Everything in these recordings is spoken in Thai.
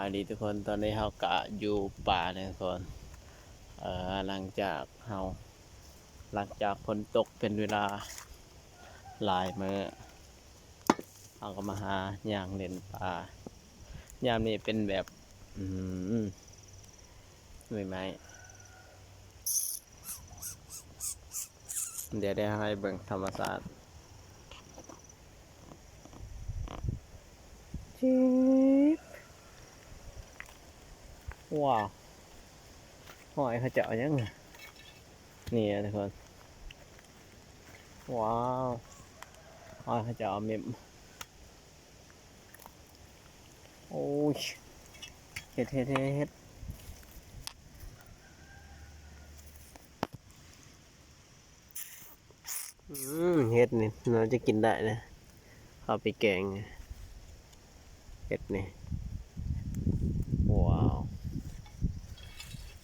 ายดีทุกคนตอนนี้เฮากะอยู่ป่านี่ยทุกคนเอ่อหลังจากเฮาหลังจากฝนตกเป็นเวลาหลายมื้อเฮาก็มาหาย่างเล่นป่ายามนี้เป็นแบบอืมไม่ไหมเดี๋ยวได้ให้เบิ่งธรรมศาสตร์จิ๊บ ว้าวหอยเขาเจาะยังไงนี่ทุกคน ว้าวหอยเขาเจาะเม็มโอ้ยเฮ็ดเฮ็ดเฮ็ดเฮ็ดอืมเฮ็ดนี่เราจะกินได้นะเอาไปแกงเฮ็ดนี่ ว้าว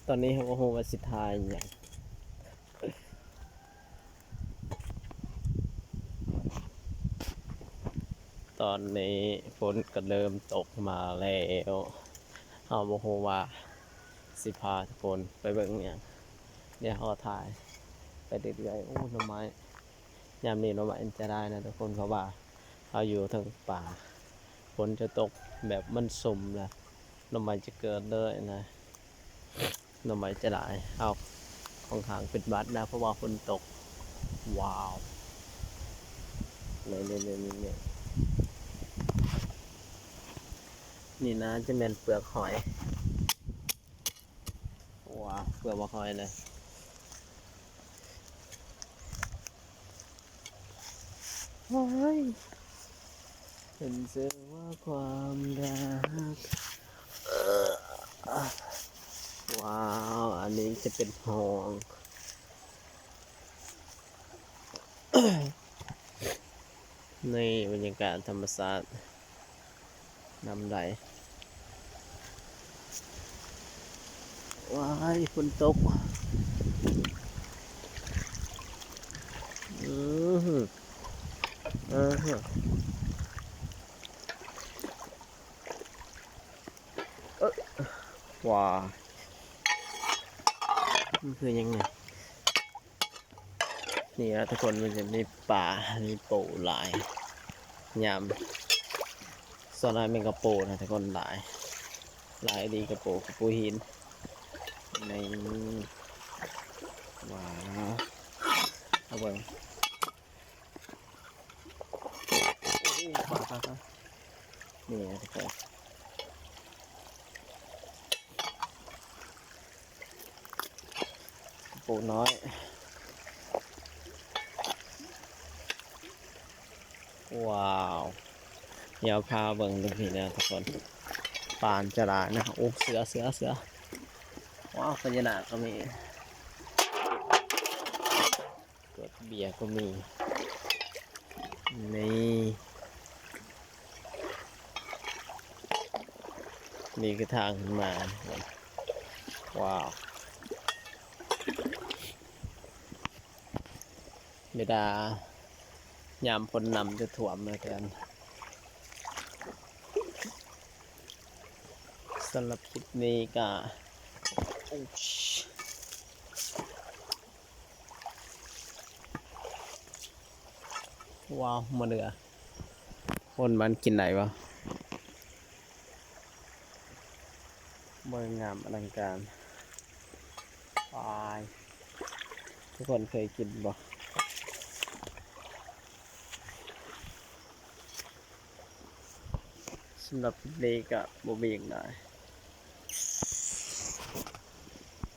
มิมมันจะอนเนาะเขาจะเสือไปเดี๋ยวเอาฟ้าย่าวาวตอนนี้เขาวาสิทายอย่างตอนนี้ฝนก็เริ่มตกมาแล้วเอาโมโหว่าสิพาทุกคนไปเบิ่งอย่างเดี๋ยวเขาถ่ายไปเรื่อยๆโอ้หน่อไม้ยามนี้หน่อไม้จะได้นะทุกคนเพราะว่าเราอยู่ทางป่าฝนจะตกแบบมันสุ่มแหละหน่อไม้จะเกิดเลยนะ หน่อไม้จะได้เอาของทางเป็นบัดนะเพราะว่าฝนตก ว้าวนี่นี่นี่นี่นี่นี่นะจะเป็นเปลือกหอย ว้าวเปลือกหอยเลยหอยเป็นเสือว่าความรัก ว้าว อันนี้จะเป็นห้องในบรรยากาศธรรมศาสตร์นำไหลว้ายฝนตกอือออือหือเอ้อว้าว มันคือยังไงนี่นะทุกคนมันจะมีป่ามีปูหลายยามส่วนอะไรเป็นกระปูนะทุกคนหลาย หลายดีกระปูกระปูหินในว้าวเอาเบิ่งโอ้ยว้าวนี่นะทุกคน ปูน้อยว้าวเดี๋ยวพาเบิ่งดูพี่นะทุกคนปานจรานะโอ้เสือเสือเสือว้าวพญานาคก็มีกดเบียร์ก็มีนี่นี่คือทางขึ้นมาว้าว เวลายามฝนนำจะถ่วมเลยกันสำหรับคลิปนี้ก็ว้าวมาเดือคนมันกินไหนวะเมืองงามอลังการไปทุกคนเคยกินบ่ สำหรับเลกับโมเบียงหน่อย